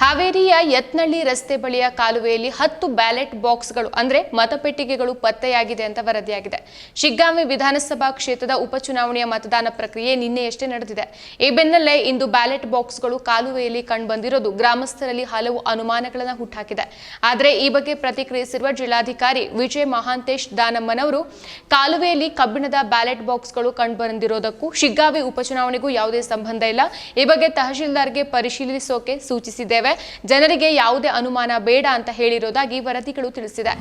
ಹಾವೇರಿಯ ಯತ್ನಳ್ಳಿ ರಸ್ತೆ ಬಳಿಯ ಕಾಲುವೆಯಲ್ಲಿ ಹತ್ತು ಬ್ಯಾಲೆಟ್ ಬಾಕ್ಸ್ಗಳು, ಅಂದ್ರೆ ಮತಪೆಟ್ಟಿಗೆಗಳು ಪತ್ತೆಯಾಗಿದೆ ಅಂತ ವರದಿಯಾಗಿದೆ. ಶಿಗ್ಗಾಂವಿ ವಿಧಾನಸಭಾ ಕ್ಷೇತ್ರದ ಉಪಚುನಾವಣೆಯ ಮತದಾನ ಪ್ರಕ್ರಿಯೆ ನಿನ್ನೆಯಷ್ಟೇ ನಡೆದಿದೆ. ಈ ಬೆನ್ನಲ್ಲೇ ಇಂದು ಬ್ಯಾಲೆಟ್ ಬಾಕ್ಸ್ಗಳು ಕಾಲುವೆಯಲ್ಲಿ ಕಂಡುಬಂದಿರೋದು ಗ್ರಾಮಸ್ಥರಲ್ಲಿ ಹಲವು ಅನುಮಾನಗಳನ್ನು ಹುಟ್ಟಾಕಿದೆ. ಆದರೆ ಈ ಬಗ್ಗೆ ಪ್ರತಿಕ್ರಿಯಿಸಿರುವ ಜಿಲ್ಲಾಧಿಕಾರಿ ವಿಜಯ್ ಮಹಾಂತೇಶ್ ದಾನಮ್ಮನವರು, ಕಾಲುವೆಯಲ್ಲಿ ಕಬ್ಬಿಣದ ಬ್ಯಾಲೆಟ್ ಬಾಕ್ಸ್ಗಳು ಕಂಡುಬಂದಿರೋದಕ್ಕೂ ಶಿಗ್ಗಾಂವಿ ಉಪಚುನಾವಣೆಗೂ ಯಾವುದೇ ಸಂಬಂಧ ಇಲ್ಲ. ಈ ಬಗ್ಗೆ ತಹಶೀಲ್ದಾರ್ಗೆ ಪರಿಶೀಲಿಸೋಕೆ ಸೂಚಿಸಿದ್ದೇವೆ. ಜನರಿಗೆ ಯಾವುದೇ ಅನುಮಾನ ಬೇಡ ಅಂತ ಹೇಳಿರೋದಾಗಿ ವರದಿಗಳು ತಿಳಿಸಿದೆ.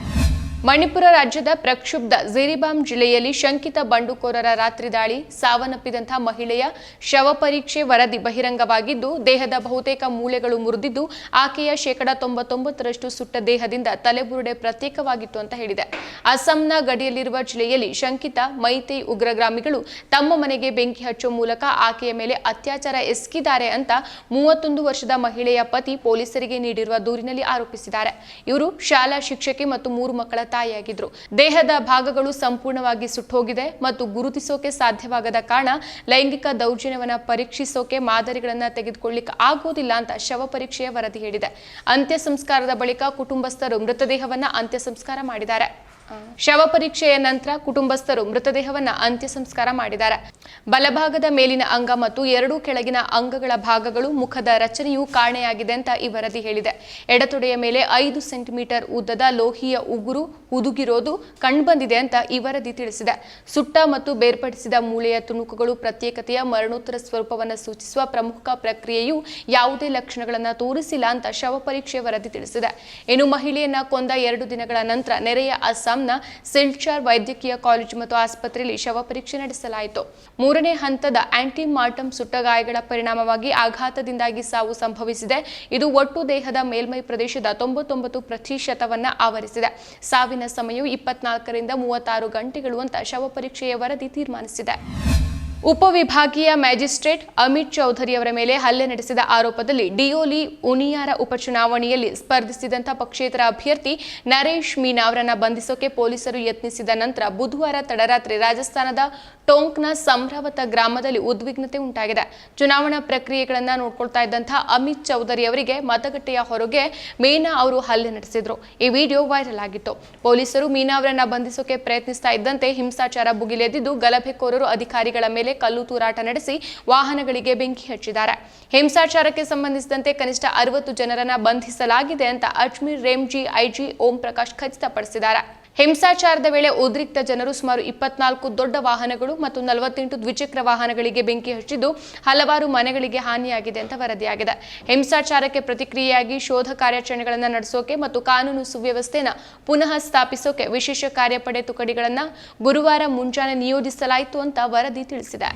ಮಣಿಪುರ ರಾಜ್ಯದ ಪ್ರಕ್ಷುಬ್ಧ ಜಿರಿಬಾಮ್ ಜಿಲ್ಲೆಯಲ್ಲಿ ಶಂಕಿತ ಬಂಡುಕೋರರ ರಾತ್ರಿ ದಾಳಿ ಸಾವನ್ನಪ್ಪಿದಂತಹ ಮಹಿಳೆಯ ಶವ ಪರೀಕ್ಷೆ ವರದಿ ಬಹಿರಂಗವಾಗಿದ್ದು, ದೇಹದ ಬಹುತೇಕ ಮೂಳೆಗಳು ಮುರಿದಿದ್ದು, ಆಕೆಯ ಶೇಕಡ ತೊಂಬತ್ತೊಂಬತ್ತರಷ್ಟು ಸುಟ್ಟ ದೇಹದಿಂದ ತಲೆಬುರುಡೆ ಪ್ರತ್ಯೇಕವಾಗಿತ್ತು ಅಂತ ಹೇಳಿದೆ. ಅಸ್ಸಾಂನ ಗಡಿಯಲ್ಲಿರುವ ಜಿಲ್ಲೆಯಲ್ಲಿ ಶಂಕಿತ ಮೈತೈ ಉಗ್ರಗಾಮಿಗಳು ತಮ್ಮ ಮನೆಗೆ ಬೆಂಕಿ ಹಚ್ಚುವ ಮೂಲಕ ಆಕೆಯ ಮೇಲೆ ಅತ್ಯಾಚಾರ ಎಸಗಿದ್ದಾರೆ ಅಂತ ಮೂವತ್ತೊಂದು ವರ್ಷದ ಮಹಿಳೆಯ ಪತಿ ಪೊಲೀಸರಿಗೆ ನೀಡಿರುವ ದೂರಿನಲ್ಲಿ ಆರೋಪಿಸಿದ್ದಾರೆ. ಇವರು ಶಾಲಾ ಶಿಕ್ಷಕಿ ಮತ್ತು ಮೂರು ಮಕ್ಕಳ ತಾಯಿಯಾಗಿದ್ರು. ದೇಹದ ಭಾಗಗಳು ಸಂಪೂರ್ಣವಾಗಿ ಸುಟ್ಟೋಗಿದೆ ಮತ್ತು ಗುರುತಿಸೋಕೆ ಸಾಧ್ಯವಾಗದ ಕಾರಣ ಲೈಂಗಿಕ ದೌರ್ಜನ್ಯವನ್ನ ಪರೀಕ್ಷಿಸೋಕೆ ಮಾದರಿಗಳನ್ನ ತೆಗೆದುಕೊಳ್ಳಿಕ್ಕೆ ಆಗೋದಿಲ್ಲ ಅಂತ ಶವ ಪರೀಕ್ಷೆಯ ವರದಿ ಹೇಳಿದೆ. ಅಂತ್ಯ ಸಂಸ್ಕಾರದ ಬಳಿಕ ಕುಟುಂಬಸ್ಥರು ಮೃತದೇಹವನ್ನ ಅಂತ್ಯ ಸಂಸ್ಕಾರ ಮಾಡಿದ್ದಾರೆ. ಶವ ಪರೀಕ್ಷೆಯ ನಂತರ ಕುಟುಂಬಸ್ಥರು ಮೃತದೇಹವನ್ನ ಅಂತ್ಯ ಸಂಸ್ಕಾರ ಮಾಡಿದ್ದಾರೆ. ಬಲಭಾಗದ ಮೇಲಿನ ಅಂಗ ಮತ್ತು ಎರಡೂ ಕೆಳಗಿನ ಅಂಗಗಳ ಭಾಗಗಳು ಮುಖದ ರಚನೆಯು ಕಾಣೆಯಾಗಿದೆ ಅಂತ ಈ ವರದಿ ಹೇಳಿದೆ. ಎಡತೊಡೆಯ ಮೇಲೆ ಐದು ಸೆಂಟಿಮೀಟರ್ ಉದ್ದದ ಲೋಹಿಯ ಉಗುರು ಹುದುಗಿರೋದು ಕಂಡುಬಂದಿದೆ ಅಂತ ಈ ವರದಿ ತಿಳಿಸಿದೆ. ಸುಟ್ಟ ಮತ್ತು ಬೇರ್ಪಡಿಸಿದ ಮೂಳೆಯ ತುಣುಕುಗಳು ಪ್ರತ್ಯೇಕತೆಯ ಮರಣೋತ್ತರ ಸ್ವರೂಪವನ್ನು ಸೂಚಿಸುವ ಪ್ರಮುಖ ಪ್ರಕ್ರಿಯೆಯು ಯಾವುದೇ ಲಕ್ಷಣಗಳನ್ನು ತೋರಿಸಿಲ್ಲ ಅಂತ ಶವ ಪರೀಕ್ಷೆ ವರದಿ ತಿಳಿಸಿದೆ. ಇನ್ನು ಮಹಿಳೆಯನ್ನ ಕೊಂದ ಎರಡು ದಿನಗಳ ನಂತರ ನೆರೆಯ ಅಸ್ಸಾಂನ ಸಿಲ್ಚಾರ್ ವೈದ್ಯಕೀಯ ಕಾಲೇಜು ಮತ್ತು ಆಸ್ಪತ್ರೆಯಲ್ಲಿ ಶವ ಪರೀಕ್ಷೆ ನಡೆಸಲಾಯಿತು. ಮೂರನೇ ಹಂತದ ಆಂಟಿ ಮಾರ್ಟಮ್ ಸುಟ್ಟ ಗಾಯಗಳ ಪರಿಣಾಮವಾಗಿ ಆಘಾತದಿಂದಾಗಿ ಸಾವು ಸಂಭವಿಸಿದೆ. ಇದು ಒಟ್ಟು ದೇಹದ ಮೇಲ್ಮೈ ಪ್ರದೇಶದ ತೊಂಬತ್ತೊಂಬತ್ತು ಪ್ರತಿಶತವನ್ನ ಆವರಿಸಿದೆ. ಸಾವಿನ ಸಮಯವು ಇಪ್ಪತ್ನಾಲ್ಕರಿಂದ ಮೂವತ್ತಾರು ಗಂಟೆಗಳು ಅಂತ ಶವ ಪರೀಕ್ಷೆಯ ವರದಿ ತೀರ್ಮಾನಿಸಿದೆ. ಉಪವಿಭಾಗೀಯ ಮ್ಯಾಜಿಸ್ಟ್ರೇಟ್ ಅಮಿತ್ ಚೌಧರಿ ಅವರ ಮೇಲೆ ಹಲ್ಲೆ ನಡೆಸಿದ ಆರೋಪದಲ್ಲಿ ಡಿಯೋಲಿ ಉನಿಯಾರ ಉಪಚುನಾವಣೆಯಲ್ಲಿ ಸ್ಪರ್ಧಿಸಿದಂಥ ಪಕ್ಷೇತರ ಅಭ್ಯರ್ಥಿ ನರೇಶ್ ಮೀನಾ ಅವರನ್ನ ಬಂಧಿಸೋಕೆ ಪೊಲೀಸರು ಯತ್ನಿಸಿದ ನಂತರ ಬುಧವಾರ ತಡರಾತ್ರಿ ರಾಜಸ್ಥಾನದ ಟೋಂಕ್ನ ಸಂಭ್ರವತ ಗ್ರಾಮದಲ್ಲಿ ಉದ್ವಿಗ್ನತೆ ಉಂಟಾಗಿದೆ. ಚುನಾವಣಾ ಪ್ರಕ್ರಿಯೆಗಳನ್ನು ನೋಡ್ಕೊಳ್ತಾ ಇದ್ದಂತಹ ಅಮಿತ್ ಚೌಧರಿ ಅವರಿಗೆ ಮತಗಟ್ಟೆಯ ಹೊರಗೆ ಮೀನಾ ಅವರು ಹಲ್ಲೆ ನಡೆಸಿದ್ರು. ಈ ವಿಡಿಯೋ ವೈರಲ್ ಆಗಿತ್ತು. ಪೊಲೀಸರು ಮೀನಾ ಅವರನ್ನು ಬಂಧಿಸೋಕೆ ಪ್ರಯತ್ನಿಸ್ತಾ ಇದ್ದಂತೆ ಹಿಂಸಾಚಾರ ಭುಗಿಲೆದ್ದಿದ್ದು ಗಲಭೆಕೋರರು ಅಧಿಕಾರಿಗಳ ಮೇಲೆ ಕಲ್ಲು ತೂರಾಟ ನಡೆಸಿ ವಾಹನಗಳಿಗೆ ಬೆಂಕಿ ಹಚ್ಚಿದ್ದಾರೆ. ಹಿಂಸಾಚಾರಕ್ಕೆ ಸಂಬಂಧಿಸಿದಂತೆ ಕನಿಷ್ಠ ಅರವತ್ತು ಜನರನ್ನ ಬಂಧಿಸಲಾಗಿದೆ ಅಂತ ಅಜ್ಮೀರ್ ರೇಮ್ಜಿ, ಐಜಿ ಓಂ ಪ್ರಕಾಶ್ ಖಚಿತಪಡಿಸಿದ್ದಾರೆ. ಹಿಂಸಾಚಾರದ ವೇಳೆ ಉದ್ರಿಕ್ತ ಜನರು ಸುಮಾರು ಇಪ್ಪತ್ನಾಲ್ಕು ದೊಡ್ಡ ವಾಹನಗಳು ಮತ್ತು ನಲವತ್ತೆಂಟು ದ್ವಿಚಕ್ರ ವಾಹನಗಳಿಗೆ ಬೆಂಕಿ ಹಚ್ಚಿದ್ದು ಹಲವಾರು ಮನೆಗಳಿಗೆ ಹಾನಿಯಾಗಿದೆ ಅಂತ ವರದಿಯಾಗಿದೆ. ಹಿಂಸಾಚಾರಕ್ಕೆ ಪ್ರತಿಕ್ರಿಯೆಯಾಗಿ ಶೋಧ ಕಾರ್ಯಾಚರಣೆಗಳನ್ನು ನಡೆಸೋಕೆ ಮತ್ತು ಕಾನೂನು ಸುವ್ಯವಸ್ಥೆನ ಪುನಃ ಸ್ಥಾಪಿಸೋಕೆ ವಿಶೇಷ ಕಾರ್ಯಪಡೆ ತುಕಡಿಗಳನ್ನು ಗುರುವಾರ ಮುಂಜಾನೆ ನಿಯೋಜಿಸಲಾಯಿತು ಅಂತ ವರದಿ ತಿಳಿಸಿದೆ.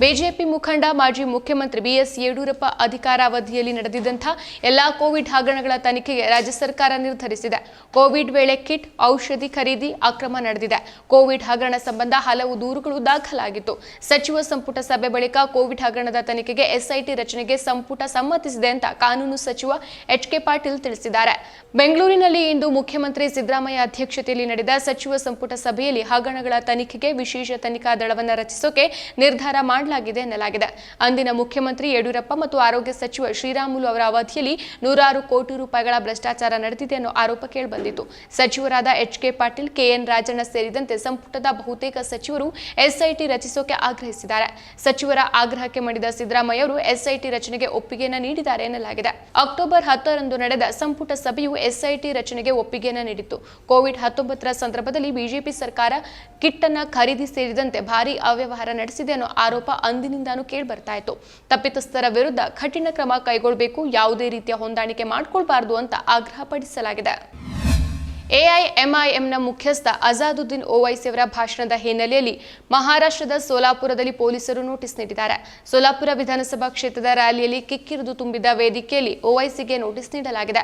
ಬಿಜೆಪಿ ಮುಖಂಡ ಮಾಜಿ ಮುಖ್ಯಮಂತ್ರಿ ಬಿಎಸ್ ಯಡಿಯೂರಪ್ಪ ಅಧಿಕಾರಾವಧಿಯಲ್ಲಿ ನಡೆದಿದ್ದಂಥ ಎಲ್ಲಾ ಕೋವಿಡ್ ಹಗರಣಗಳ ತನಿಖೆಗೆ ರಾಜ್ಯ ಸರ್ಕಾರ ನಿರ್ಧರಿಸಿದೆ. ಕೋವಿಡ್ ವೇಳೆ ಕಿಟ್, ಔಷಧಿ ಖರೀದಿ ಅಕ್ರಮ ನಡೆದಿದೆ. ಕೋವಿಡ್ ಹಗರಣ ಸಂಬಂಧ ಹಲವು ದೂರುಗಳು ದಾಖಲಾಗಿತ್ತು. ಸಚಿವ ಸಂಪುಟ ಸಭೆ ಬಳಿಕ ಕೋವಿಡ್ ಹಗರಣದ ತನಿಖೆಗೆ ಎಸ್ಐಟಿ ರಚನೆಗೆ ಸಂಪುಟ ಸಮ್ಮತಿಸಿದೆ ಅಂತ ಕಾನೂನು ಸಚಿವ ಎಚ್ ಕೆ ಪಾಟೀಲ್ ತಿಳಿಸಿದ್ದಾರೆ. ಬೆಂಗಳೂರಿನಲ್ಲಿ ಇಂದು ಮುಖ್ಯಮಂತ್ರಿ ಸಿದ್ದರಾಮಯ್ಯ ಅಧ್ಯಕ್ಷತೆಯಲ್ಲಿ ನಡೆದ ಸಚಿವ ಸಂಪುಟ ಸಭೆಯಲ್ಲಿ ಹಗರಣಗಳ ತನಿಖೆಗೆ ವಿಶೇಷ ತನಿಖಾ ದಳವನ್ನು ರಚಿಸೋಕೆ ನಿರ್ಧಾರ ಮಾಡಲಾಗಿದೆ ಎನ್ನಲಾಗಿದೆ. ಅಂದಿನ ಮುಖ್ಯಮಂತ್ರಿ ಯಡಿಯೂರಪ್ಪ ಮತ್ತು ಆರೋಗ್ಯ ಸಚಿವ ಶ್ರೀರಾಮುಲು ಅವರ ಅವಧಿಯಲ್ಲಿ ನೂರಾರು ಕೋಟಿ ರೂಪಾಯಿಗಳ ಭ್ರಷ್ಟಾಚಾರ ನಡೆದಿದೆ ಅನ್ನೋ ಆರೋಪ ಕೇಳಿಬಂದಿತ್ತು. ಸಚಿವರಾದ H K Patil KN Rajanna ಸೇರಿದಂತೆ ಸಂಪುಟದ ಬಹುತೇಕ ಸಚಿವರು ಎಸ್ಐಟಿ ರಚಿಸೋಕೆ ಆಗ್ರಹಿಸಿದ್ದಾರೆ. ಸಚಿವರ ಆಗ್ರಹಕ್ಕೆ ಮಣಿದ ಸಿದ್ದರಾಮಯ್ಯ ಅವರು ಎಸ್ಐಟಿ ರಚನೆಗೆ ಒಪ್ಪಿಗೆಯನ್ನು ನೀಡಿದ್ದಾರೆ ಎನ್ನಲಾಗಿದೆ. ಅಕ್ಟೋಬರ್ ಹತ್ತರಂದು ನಡೆದ ಸಂಪುಟ ಸಭೆಯು ಎಸ್ಐಟಿ ರಚನೆಗೆ ಒಪ್ಪಿಗೆಯನ್ನು ನೀಡಿತ್ತು. ಕೋವಿಡ್ ಹತ್ತೊಂಬತ್ತರ ಸಂದರ್ಭದಲ್ಲಿ ಬಿಜೆಪಿ ಸರ್ಕಾರ ಕಿಟ್ ಅನ್ನ ಖರೀದಿ ಸೇರಿದಂತೆ ಭಾರಿ ಅವ್ಯವಹಾರ ನಡೆಸಿದೆ ಅನ್ನೋ ಆರೋಪ ಅಂದಿನಿಂದಾನು ಕೇಳಿ ಬರ್ತಾ ಇತ್ತು ತಪ್ಪಿತಸ್ಥರ ವಿರುದ್ಧ ಕಠಿಣ ಕ್ರಮ ಕೈಗೊಳ್ಳಬೇಕು ಯಾವುದೇ ರೀತಿಯ ಹೊಂದಾಣಿಕೆ ಮಾಡಿಕೊಳ್ಬಾರದು ಅಂತ ಆಗ್ರಹ ಪಡಿಸಲಾಗಿದೆ ಎಐಎಂಐಎಂನ ಮುಖ್ಯಸ್ಥ ಅಜಾದುದ್ದೀನ್ ಓವೈಸಿ ಅವರ ಭಾಷಣದ ಹಿನ್ನೆಲೆಯಲ್ಲಿ ಮಹಾರಾಷ್ಟ್ರದ ಸೋಲಾಪುರದಲ್ಲಿ ಪೊಲೀಸರು ನೋಟಿಸ್ ನೀಡಿದ್ದಾರೆ. ಸೋಲಾಪುರ ವಿಧಾನಸಭಾ ಕ್ಷೇತ್ರದ ರ್ಯಾಲಿಯಲ್ಲಿ ಕಿಕ್ಕಿರಿದು ತುಂಬಿದ ವೇದಿಕೆಯಲ್ಲಿ ಓವೈಸಿಗೆ ನೋಟಿಸ್ ನೀಡಲಾಗಿದೆ.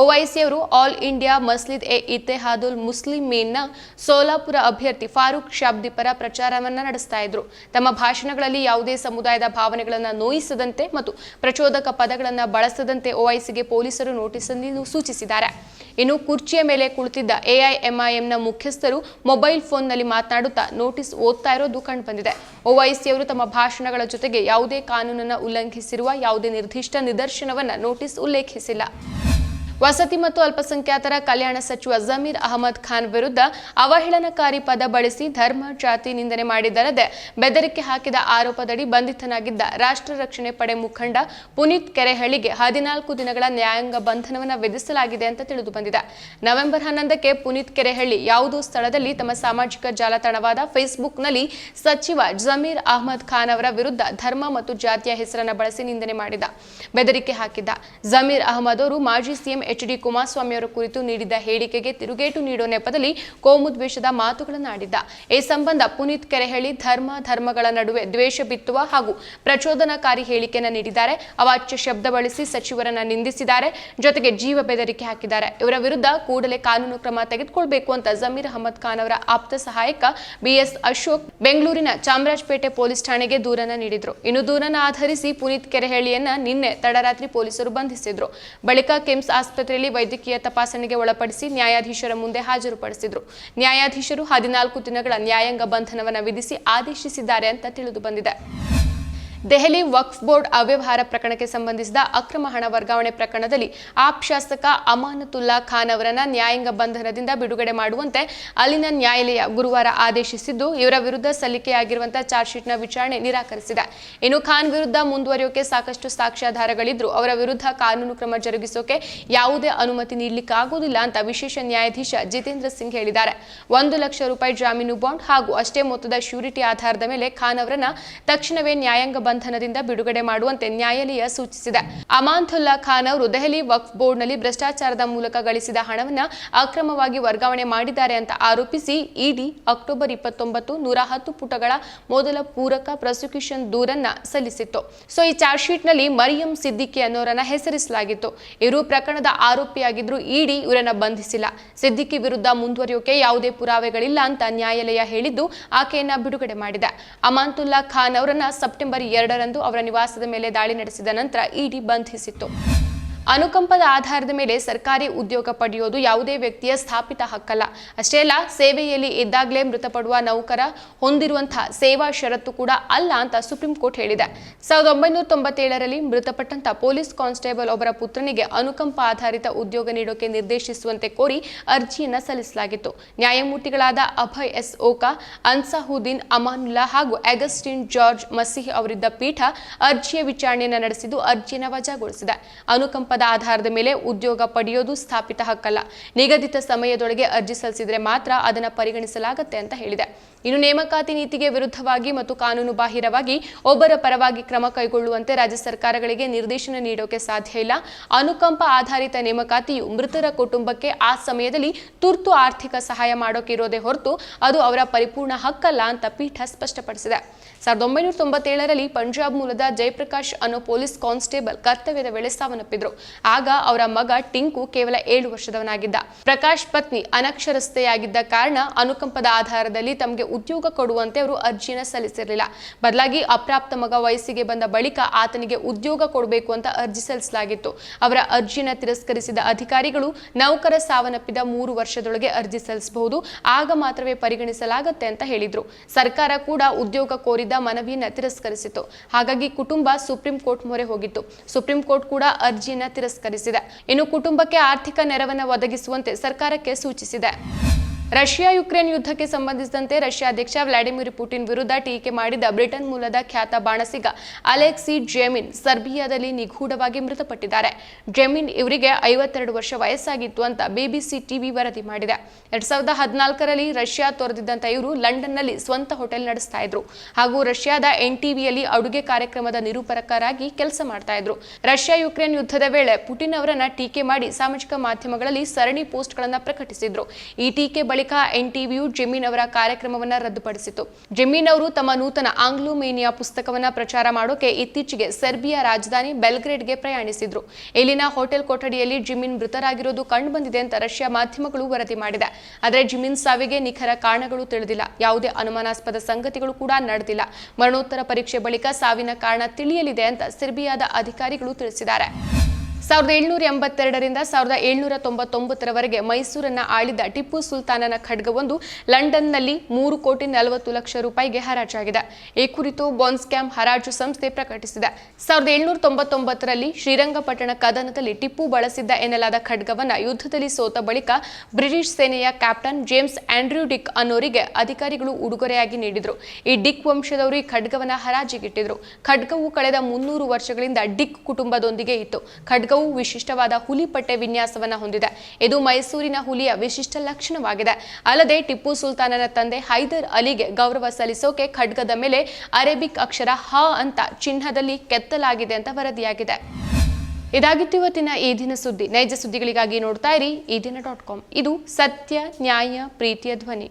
ಓವೈಸಿ ಅವರು ಆಲ್ ಇಂಡಿಯಾ ಮಸ್ಲಿದ್ ಎ ಇತೆಹಾದುಲ್ ಮುಸ್ಲಿಂ ಮೀನ್ನ ಸೋಲಾಪುರ ಅಭ್ಯರ್ಥಿ ಫಾರೂಕ್ ಶಾಬ್ದಿ ಪರ ಪ್ರಚಾರವನ್ನ ನಡೆಸ್ತಾ ಇದ್ರು. ತಮ್ಮ ಭಾಷಣಗಳಲ್ಲಿ ಯಾವುದೇ ಸಮುದಾಯದ ಭಾವನೆಗಳನ್ನು ನೋಯಿಸದಂತೆ ಮತ್ತು ಪ್ರಚೋದಕ ಪದಗಳನ್ನು ಬಳಸದಂತೆ ಓವೈಸಿಗೆ ಪೊಲೀಸರು ನೋಟಿಸ್ ಸೂಚಿಸಿದ್ದಾರೆ. ಇನ್ನು ಕುರ್ಚಿಯ ಮೇಲೆ ಕುಳಿತಿದ್ದ ಎಐಎಂಐಎಂನ ಮುಖ್ಯಸ್ಥರು ಮೊಬೈಲ್ ಫೋನ್ನಲ್ಲಿ ಮಾತನಾಡುತ್ತಾ ನೋಟಿಸ್ ಓದ್ತಾ ಇರೋದು ಕಂಡುಬಂದಿದೆ. ಒವೈಸಿಯವರು ತಮ್ಮ ಭಾಷಣಗಳ ಜೊತೆಗೆ ಯಾವುದೇ ಕಾನೂನನ್ನು ಉಲ್ಲಂಘಿಸಿರುವ ಯಾವುದೇ ನಿರ್ದಿಷ್ಟ ನಿದರ್ಶನವನ್ನು ನೋಟಿಸ್ ಉಲ್ಲೇಖಿಸಿಲ್ಲ. ವಸತಿ ಮತ್ತು ಅಲ್ಪಸಂಖ್ಯಾತರ ಕಲ್ಯಾಣ ಸಚಿವ ಜಮೀರ್ ಅಹಮದ್ ಖಾನ್ ವಿರುದ್ಧ ಅವಹೇಳನಕಾರಿ ಪದ ಬಳಸಿ ಧರ್ಮ, ಜಾತಿ ನಿಂದನೆ ಮಾಡಿದ್ದಲ್ಲದೆ ಬೆದರಿಕೆ ಹಾಕಿದ ಆರೋಪದಡಿ ಬಂಧಿತನಾಗಿದ್ದ ರಾಷ್ಟ್ರ ರಕ್ಷಣೆ ಪಡೆ ಮುಖಂಡ ಪುನೀತ್ ಕೆರೆಹಳ್ಳಿಗೆ ಹದಿನಾಲ್ಕು ದಿನಗಳ ನ್ಯಾಯಾಂಗ ಬಂಧನವನ್ನು ವಿಧಿಸಲಾಗಿದೆ ಅಂತ ತಿಳಿದು ಬಂದಿದೆ. ನವೆಂಬರ್ ಹನ್ನೊಂದಕ್ಕೆ ಪುನೀತ್ ಕೆರೆಹಳ್ಳಿ ಯಾವುದೋ ಸ್ಥಳದಲ್ಲಿ ತಮ್ಮ ಸಾಮಾಜಿಕ ಜಾಲತಾಣವಾದ ಫೇಸ್ಬುಕ್ನಲ್ಲಿ ಸಚಿವ ಜಮೀರ್ ಅಹಮದ್ ಖಾನ್ ಅವರ ವಿರುದ್ಧ ಧರ್ಮ ಮತ್ತು ಜಾತಿಯ ಹೆಸರನ್ನು ಬಳಸಿ ನಿಂದನೆ ಮಾಡಿದ, ಬೆದರಿಕೆ ಹಾಕಿದ್ದ. ಜಮೀರ್ ಅಹಮದ್ ಅವರು ಮಾಜಿ ಸಿಎಂ ಎಚ್ ಡಿ ಕುಮಾರಸ್ವಾಮಿ ಅವರ ಕುರಿತು ನೀಡಿದ ಹೇಳಿಕೆಗೆ ತಿರುಗೇಟು ನೀಡುವ ನೆಪದಲ್ಲಿ ಕೋಮುದ್ವೇಷದ ಮಾತುಗಳನ್ನಾಡಿದ್ದ ಈ ಸಂಬಂಧ ಪುನೀತ್ ಕೆರೆಹಳ್ಳಿ ಧರ್ಮ, ಧರ್ಮಗಳ ನಡುವೆ ದ್ವೇಷ ಬಿತ್ತುವ ಹಾಗೂ ಪ್ರಚೋದನಕಾರಿ ಹೇಳಿಕೆಯನ್ನು ನೀಡಿದ್ದಾರೆ. ಅವಾಚ್ಯ ಶಬ್ದ ಬಳಸಿ ಸಚಿವರನ್ನ ನಿಂದಿಸಿದ್ದಾರೆ. ಜೊತೆಗೆ ಜೀವ ಬೆದರಿಕೆ ಹಾಕಿದ್ದಾರೆ. ಇವರ ವಿರುದ್ಧ ಕೂಡಲೇ ಕಾನೂನು ಕ್ರಮ ತೆಗೆದುಕೊಳ್ಬೇಕು ಅಂತ ಜಮೀರ್ ಅಹಮದ್ ಖಾನ್ ಅವರ ಆಪ್ತ ಸಹಾಯಕ ಬಿಎಸ್ ಅಶೋಕ್ ಬೆಂಗಳೂರಿನ ಚಾಮರಾಜಪೇಟೆ ಪೊಲೀಸ್ ಠಾಣೆಗೆ ದೂರನ್ನ ನೀಡಿದ್ರು. ಇನ್ನು ದೂರನ್ನ ಆಧರಿಸಿ ಪುನೀತ್ ಕೆರೆಹಳ್ಳಿಯನ್ನ ನಿನ್ನೆ ತಡರಾತ್ರಿ ಪೊಲೀಸರು ಬಂಧಿಸಿದ್ರು. ಬಳಿಕ ಕಿಮ್ಸ್ ಆಸ್ಪತ್ರೆಯಲ್ಲಿ ವೈದ್ಯಕೀಯ ತಪಾಸಣೆಗೆ ಒಳಪಡಿಸಿ ನ್ಯಾಯಾಧೀಶರ ಮುಂದೆ ಹಾಜರುಪಡಿಸಿದ್ರು. ನ್ಯಾಯಾಧೀಶರು ಹದಿನಾಲ್ಕು ದಿನಗಳ ನ್ಯಾಯಾಂಗ ಬಂಧನವನ್ನು ವಿಧಿಸಿ ಆದೇಶಿಸಿದ್ದಾರೆ ಅಂತ ತಿಳಿದು ಬಂದಿದೆ. ದೆಹಲಿ ವಕ್ಫ್ ಬೋರ್ಡ್ ಅವ್ಯವಹಾರ ಪ್ರಕರಣಕ್ಕೆ ಸಂಬಂಧಿಸಿದ ಅಕ್ರಮ ಹಣ ವರ್ಗಾವಣೆ ಪ್ರಕರಣದಲ್ಲಿ ಆಪ್ ಶಾಸಕ ಅಮಾನತುಲ್ಲಾ ಖಾನ್ ಅವರನ್ನ ನ್ಯಾಯಾಂಗ ಬಂಧನದಿಂದ ಬಿಡುಗಡೆ ಮಾಡುವಂತೆ ಅಲ್ಲಿನ ನ್ಯಾಯಾಲಯ ಗುರುವಾರ ಆದೇಶಿಸಿದ್ದು, ಇವರ ವಿರುದ್ಧ ಸಲ್ಲಿಕೆಯಾಗಿರುವಂತಹ ಚಾರ್ಜ್ ಶೀಟ್ನ ವಿಚಾರಣೆ ನಿರಾಕರಿಸಿದೆ. ಇನ್ನು ಖಾನ್ ವಿರುದ್ಧ ಮುಂದುವರಿಯೋಕೆ ಸಾಕಷ್ಟು ಸಾಕ್ಷ್ಯಾಧಾರಗಳಿದ್ರು ಅವರ ವಿರುದ್ಧ ಕಾನೂನು ಕ್ರಮ ಜರುಗಿಸೋಕೆ ಯಾವುದೇ ಅನುಮತಿ ನೀಡಲಿಕ್ಕಾಗುವುದಿಲ್ಲ ಅಂತ ವಿಶೇಷ ನ್ಯಾಯಾಧೀಶ ಜಿತೇಂದ್ರ ಸಿಂಗ್ ಹೇಳಿದ್ದಾರೆ. ಒಂದು ಲಕ್ಷ ರೂಪಾಯಿ ಜಾಮೀನು ಬಾಂಡ್ ಹಾಗೂ ಅಷ್ಟೇ ಮೊತ್ತದ ಶ್ಯೂರಿಟಿ ಆಧಾರದ ಮೇಲೆ ಖಾನ್ ಅವರನ್ನ ತಕ್ಷಣವೇ ನ್ಯಾಯಾಂಗ ಬಂಧನದಿಂದ ಬಿಡುಗಡೆ ಮಾಡುವಂತೆ ನ್ಯಾಯಾಲಯ ಸೂಚಿಸಿದೆ. ಅಮಾನ್ತುಲ್ಲಾ ಖಾನ್ ಅವರು ದೆಹಲಿ ವಕ್ಫ್ ಬೋರ್ಡ್ನಲ್ಲಿ ಭ್ರಷ್ಟಾಚಾರದ ಮೂಲಕ ಗಳಿಸಿದ ಹಣವನ್ನು ಅಕ್ರಮವಾಗಿ ವರ್ಗಾವಣೆ ಮಾಡಿದ್ದಾರೆ ಅಂತ ಆರೋಪಿಸಿ ಇಡಿ ಅಕ್ಟೋಬರ್ ಇಪ್ಪತ್ತೊಂಬತ್ತು ನೂರ ಹತ್ತು ಪುಟಗಳ ಮೊದಲ ಪೂರಕ ಪ್ರಾಸಿಕ್ಯೂಷನ್ ದೂರನ್ನ ಸಲ್ಲಿಸಿತ್ತು. ಸೊ, ಈ ಚಾರ್ಜ್ ಶೀಟ್ನಲ್ಲಿ ಮರಿಯಂ ಸಿದ್ದಿಕಿ ಅನ್ನೋರನ್ನ ಹೆಸರಿಸಲಾಗಿತ್ತು. ಇವರು ಪ್ರಕರಣದ ಆರೋಪಿಯಾಗಿದ್ರು ಇಡಿ ಇವರನ್ನ ಬಂಧಿಸಿಲ್ಲ. ಸಿದ್ದಿಕಿ ವಿರುದ್ಧ ಮುಂದುವರಿಯೋಕೆ ಯಾವುದೇ ಪುರಾವೆಗಳಿಲ್ಲ ಅಂತ ನ್ಯಾಯಾಲಯ ಹೇಳಿದ್ದು, ಆಕೆಯನ್ನ ಬಿಡುಗಡೆ ಮಾಡಿದೆ. ಅಮಾನ್ತುಲ್ಲಾ ಖಾನ್ ಅವರನ್ನ ಸೆಪ್ಟೆಂಬರ್ ಎರಡರಂದು ಅವರ ನಿವಾಸದ ಮೇಲೆ ದಾಳಿ ನಡೆಸಿದ ನಂತರ ಇಡಿ ಬಂಧಿಸಿತ್ತು. ಅನುಕಂಪದ ಆಧಾರದ ಮೇಲೆ ಸರ್ಕಾರಿ ಉದ್ಯೋಗ ಪಡೆಯೋದು ಯಾವುದೇ ವ್ಯಕ್ತಿಯ ಸ್ಥಾಪಿತ ಹಕ್ಕಲ್ಲ. ಅಷ್ಟೇ ಅಲ್ಲ, ಸೇವೆಯಲ್ಲಿ ಇದ್ದಾಗಲೇ ಮೃತಪಡುವ ನೌಕರ ಹೊಂದಿರುವಂತಹ ಸೇವಾ ಷರತ್ತು ಕೂಡ ಅಲ್ಲ ಅಂತ ಸುಪ್ರೀಂ ಕೋರ್ಟ್ ಹೇಳಿದೆ. ಸಾವಿರದ ಒಂಬೈನೂರ ತೊಂಬತ್ತೇಳರಲ್ಲಿ ಮೃತಪಟ್ಟಂತ ಪೊಲೀಸ್ ಕಾನ್ಸ್ಟೇಬಲ್ ಒಬ್ಬರ ಪುತ್ರನಿಗೆ ಅನುಕಂಪ ಆಧಾರಿತ ಉದ್ಯೋಗ ನೀಡೋಕೆ ನಿರ್ದೇಶಿಸುವಂತೆ ಕೋರಿ ಅರ್ಜಿಯನ್ನು ಸಲ್ಲಿಸಲಾಗಿತ್ತು. ನ್ಯಾಯಮೂರ್ತಿಗಳಾದ ಅಭಯ್ ಎಸ್ ಓಕಾ, ಅನ್ಸಾಹುದ್ದೀನ್ ಅಮಾನುಲ್ಲಾ ಹಾಗೂ ಅಗಸ್ಟಿನ್ ಜಾರ್ಜ್ ಮಸೀಹ್ ಅವರಿದ್ದ ಪೀಠ ಅರ್ಜಿಯ ವಿಚಾರಣೆಯನ್ನು ನಡೆಸಿದ್ದು ಅರ್ಜಿಯನ್ನು ವಜಾಗೊಳಿಸಿದೆ. ಅನುಕಂಪದ ಆಧಾರದ ಮೇಲೆ ಉದ್ಯೋಗ ಪಡೆಯೋದು ಸ್ಥಾಪಿತ ಹಕ್ಕಲ್ಲ. ನಿಗದಿತ ಸಮಯದೊಳಗೆ ಅರ್ಜಿ ಸಲ್ಲಿಸಿದರೆ ಮಾತ್ರ ಅದನ್ನು ಪರಿಗಣಿಸಲಾಗುತ್ತೆ ಅಂತ ಹೇಳಿದೆ. ಇನ್ನು ನೇಮಕಾತಿ ನೀತಿಗೆ ವಿರುದ್ಧವಾಗಿ ಮತ್ತು ಕಾನೂನು ಬಾಹಿರವಾಗಿ ಒಬ್ಬರ ಪರವಾಗಿ ಕ್ರಮ ಕೈಗೊಳ್ಳುವಂತೆ ರಾಜ್ಯ ಸರ್ಕಾರಗಳಿಗೆ ನಿರ್ದೇಶನ ನೀಡೋಕೆ ಸಾಧ್ಯ ಇಲ್ಲ. ಅನುಕಂಪ ಆಧಾರಿತ ನೇಮಕಾತಿಯು ಮೃತರ ಕುಟುಂಬಕ್ಕೆ ಆ ಸಮಯದಲ್ಲಿ ತುರ್ತು ಆರ್ಥಿಕ ಸಹಾಯ ಮಾಡೋಕೆ ಇರೋದೇ ಹೊರತು ಅದು ಅವರ ಪರಿಪೂರ್ಣ ಹಕ್ಕಲ್ಲ ಅಂತ ಪೀಠ ಸ್ಪಷ್ಟಪಡಿಸಿದೆ. ಸಾವಿರದ ಒಂಬೈನೂರ ತೊಂಬತ್ತೇಳರಲ್ಲಿ ಪಂಜಾಬ್ ಮೂಲದ ಜಯಪ್ರಕಾಶ್ ಅನ್ನೋ ಪೊಲೀಸ್ ಕಾನ್ಸ್ಟೇಬಲ್ ಕರ್ತವ್ಯದ ವೇಳೆ ಸಾವನ್ನಪ್ಪಿದ್ರು. ಆಗ ಅವರ ಮಗ ಟಿಂಕು ಕೇವಲ ಏಳು ವರ್ಷದವನಾಗಿದ್ದ. ಪ್ರಕಾಶ್ ಪತ್ನಿ ಅನಕ್ಷರಸ್ಥೆಯಾಗಿದ್ದ ಕಾರಣ ಅನುಕಂಪದ ಆಧಾರದಲ್ಲಿ ತಮಗೆ ಉದ್ಯೋಗ ಕೊಡುವಂತೆ ಅವರು ಅರ್ಜಿಯನ್ನು ಸಲ್ಲಿಸಿರಲಿಲ್ಲ. ಬದಲಾಗಿ ಅಪ್ರಾಪ್ತ ಮಗ ವಯಸ್ಸಿಗೆ ಬಂದ ಬಳಿಕ ಆತನಿಗೆ ಉದ್ಯೋಗ ಕೊಡಬೇಕು ಅಂತ ಅರ್ಜಿ ಸಲ್ಲಿಸಲಾಗಿತ್ತು. ಅವರ ಅರ್ಜಿಯನ್ನು ತಿರಸ್ಕರಿಸಿದ ಅಧಿಕಾರಿಗಳು ನೌಕರ ಸಾವನ್ನಪ್ಪಿದ ಮೂರು ವರ್ಷದೊಳಗೆ ಅರ್ಜಿ ಸಲ್ಲಿಸಬಹುದು. ಆಗ ಮಾತ್ರವೇ ಪರಿಗಣಿಸಲಾಗುತ್ತೆ ಅಂತ ಹೇಳಿದ್ರು. ಸರ್ಕಾರ ಕೂಡ ಉದ್ಯೋಗ ಕೋರಿದ ಮನವಿಯನ್ನು ತಿರಸ್ಕರಿಸಿತು ಹಾಗಾಗಿ ಕುಟುಂಬ ಸುಪ್ರೀಂ ಕೋರ್ಟ್ ಮೊರೆ ಹೋಗಿತ್ತು. ಸುಪ್ರೀಂ ಕೋರ್ಟ್ ಕೂಡ ಅರ್ಜಿಯನ್ನ ತಿರಸ್ಕರಿಸಿದೆ. ಇನ್ನು ಕುಟುಂಬಕ್ಕೆ ಆರ್ಥಿಕ ನೆರವನ್ನು ಒದಗಿಸುವಂತೆ ಸರ್ಕಾರಕ್ಕೆ ಸೂಚಿಸಿದೆ. ರಷ್ಯಾ ಯುಕ್ರೇನ್ ಯುದ್ಧಕ್ಕೆ ಸಂಬಂಧಿಸಿದಂತೆ ರಷ್ಯಾ ಅಧ್ಯಕ್ಷ ವ್ಲಾಡಿಮಿರ್ ಪುಟಿನ್ ವಿರುದ್ಧ ಟೀಕೆ ಮಾಡಿದ ಬ್ರಿಟನ್ ಮೂಲದ ಖ್ಯಾತ ಬಾಣಸಿಗ ಅಲೆಕ್ಸಿ ಜೆಮಿನ್ ಸರ್ಬಿಯಾದಲ್ಲಿ ನಿಗೂಢವಾಗಿ ಮೃತಪಟ್ಟಿದ್ದಾರೆ. ಜೆಮಿನ್ ಇವರಿಗೆ ಐವತ್ತೆರಡು ವರ್ಷ ವಯಸ್ಸಾಗಿತ್ತು ಅಂತ ಬಿಬಿಸಿ ಟಿವಿ ವರದಿ ಮಾಡಿದೆ. ಎರಡ್ ಸಾವಿರದ ಹದಿನಾಲ್ಕರಲ್ಲಿ ರಷ್ಯಾ ತೊರೆದಿದ್ದಂತ ಇವರು ಲಂಡನ್ನಲ್ಲಿ ಸ್ವಂತ ಹೋಟೆಲ್ ನಡೆಸ್ತಾ ಇದ್ರು. ಹಾಗೂ ರಷ್ಯಾದ ಎನ್ ಟಿವಿಯಲ್ಲಿ ಅಡುಗೆ ಕಾರ್ಯಕ್ರಮದ ನಿರೂಪರಕರಾಗಿ ಕೆಲಸ ಮಾಡ್ತಾ ಇದ್ರು. ರಷ್ಯಾ ಯುಕ್ರೇನ್ ಯುದ್ಧದ ವೇಳೆ ಪುಟಿನ್ ಅವರನ್ನ ಟೀಕೆ ಮಾಡಿ ಸಾಮಾಜಿಕ ಮಾಧ್ಯಮಗಳಲ್ಲಿ ಸರಣಿ ಪೋಸ್ಟ್ಗಳನ್ನು ಪ್ರಕಟಿಸಿದ್ರು. ಈ ಟೀಕೆ ಬಳಿಕ ಎನ್ಟಿವಿಯು ಜಿಮಿನ್ ಅವರ ಕಾರ್ಯಕ್ರಮವನ್ನ ರದ್ದುಪಡಿಸಿತು ಜಮೀನ್ ಅವರು ತಮ್ಮ ನೂತನ ಆಂಗ್ಲೋಮೇನಿಯಾ ಪುಸ್ತಕವನ್ನ ಪ್ರಚಾರ ಮಾಡೋಕೆ ಇತ್ತೀಚೆಗೆ ಸರ್ಬಿಯಾ ರಾಜಧಾನಿ ಬೆಲ್ಗ್ರೇಡ್ಗೆ ಪ್ರಯಾಣಿಸಿದ್ರು. ಇಲ್ಲಿನ ಹೋಟೆಲ್ ಕೊಠಡಿಯಲ್ಲಿ ಜಿಮಿನ್ ಮೃತರಾಗಿರೋದು ಕಂಡುಬಂದಿದೆ ಅಂತ ರಷ್ಯಾ ಮಾಧ್ಯಮಗಳು ವರದಿ ಮಾಡಿದೆ. ಆದರೆ ಜಿಮಿನ್ ಸಾವಿಗೆ ನಿಖರ ಕಾರಣಗಳು ತಿಳಿದಿಲ್ಲ. ಯಾವುದೇ ಅನುಮಾನಾಸ್ಪದ ಸಂಗತಿಗಳು ಕೂಡ ನಡೆದಿಲ್ಲ. ಮರಣೋತ್ತರ ಪರೀಕ್ಷೆ ಬಳಿಕ ಸಾವಿನ ಕಾರಣ ತಿಳಿಯಲಿದೆ ಅಂತ ಸರ್ಬಿಯಾದ ಅಧಿಕಾರಿಗಳು ತಿಳಿಸಿದ್ದಾರೆ. ಸಾವಿರದ ಏಳ್ನೂರ ಎಂಬತ್ತೆರಡರಿಂದ ಸಾವಿರದ ಏಳ್ನೂರ ತೊಂಬತ್ತೊಂಬತ್ತರವರೆಗೆ ಮೈಸೂರನ್ನು ಆಳಿದ ಟಿಪ್ಪು ಸುಲ್ತಾನನ ಖಡ್ಗವೊಂದು ಲಂಡನ್ನಲ್ಲಿ ಮೂರು ಕೋಟಿ ನಲವತ್ತು ಲಕ್ಷ ರೂಪಾಯಿಗೆ ಹರಾಜಾಗಿದೆ ಈ ಕುರಿತು ಬಾನ್ಸ್ಕ್ಯಾಮ್ ಹರಾಜು ಸಂಸ್ಥೆ ಪ್ರಕಟಿಸಿದೆ. ಸಾವಿರದ ಏಳ್ನೂರ ತೊಂಬತ್ತೊಂಬತ್ತರಲ್ಲಿ ಶ್ರೀರಂಗಪಟ್ಟಣ ಕದನದಲ್ಲಿ ಟಿಪ್ಪು ಬಳಸಿದ್ದ ಎನ್ನಲಾದ ಖಡ್ಗವನ್ನು ಯುದ್ಧದಲ್ಲಿ ಸೋತ ಬಳಿಕ ಬ್ರಿಟಿಷ್ ಸೇನೆಯ ಕ್ಯಾಪ್ಟನ್ ಜೇಮ್ಸ್ ಆಂಡ್ರ್ಯೂ ಡಿಕ್ ಅನ್ನೋರಿಗೆ ಅಧಿಕಾರಿಗಳು ಉಡುಗೊರೆಯಾಗಿ ನೀಡಿದರು. ಈ ಡಿಕ್ ವಂಶದವರು ಈ ಖಡ್ಗವನ್ನು ಹರಾಜಿಗಿಟ್ಟಿದ್ರು ಖಡ್ಗವು ಕಳೆದ ಮುನ್ನೂರು ವರ್ಷಗಳಿಂದ ಡಿಕ್ ಕುಟುಂಬದೊಂದಿಗೆ ಇತ್ತು. ಖಡ್ಗವು ವಿಶಿಷ್ಟವಾದ ಹುಲಿ ಪಟ್ಟೆ ವಿನ್ಯಾಸವನ್ನ ಹೊಂದಿದೆ. ಇದು ಮೈಸೂರಿನ ಹುಲಿಯ ವಿಶಿಷ್ಟ ಲಕ್ಷಣವಾಗಿದೆ. ಅಲ್ಲದೆ ಟಿಪ್ಪು ಸುಲ್ತಾನನ ತಂದೆ ಹೈದರ್ ಅಲಿಗೆ ಗೌರವ ಸಲ್ಲಿಸೋಕೆ ಖಡ್ಗದ ಮೇಲೆ ಅರೇಬಿಕ್ ಅಕ್ಷರ ಹ ಅಂತ ಚಿಹ್ನದಲ್ಲಿ ಕೆತ್ತಲಾಗಿದೆ ಅಂತ ವರದಿಯಾಗಿದೆ. ಇದಾಗಿತ್ತು ಇವತ್ತಿನ ಈ ದಿನ ಸುದ್ದಿ. ನೈಜ ಸುದ್ದಿಗಳಿಗಾಗಿ ನೋಡ್ತಾ ಇರಿ. ಈ ದಿನ ಡಾಟ್ ಕಾಮ್. ಇದು ಸತ್ಯ, ನ್ಯಾಯ, ಪ್ರೀತಿಯ ಧ್ವನಿ.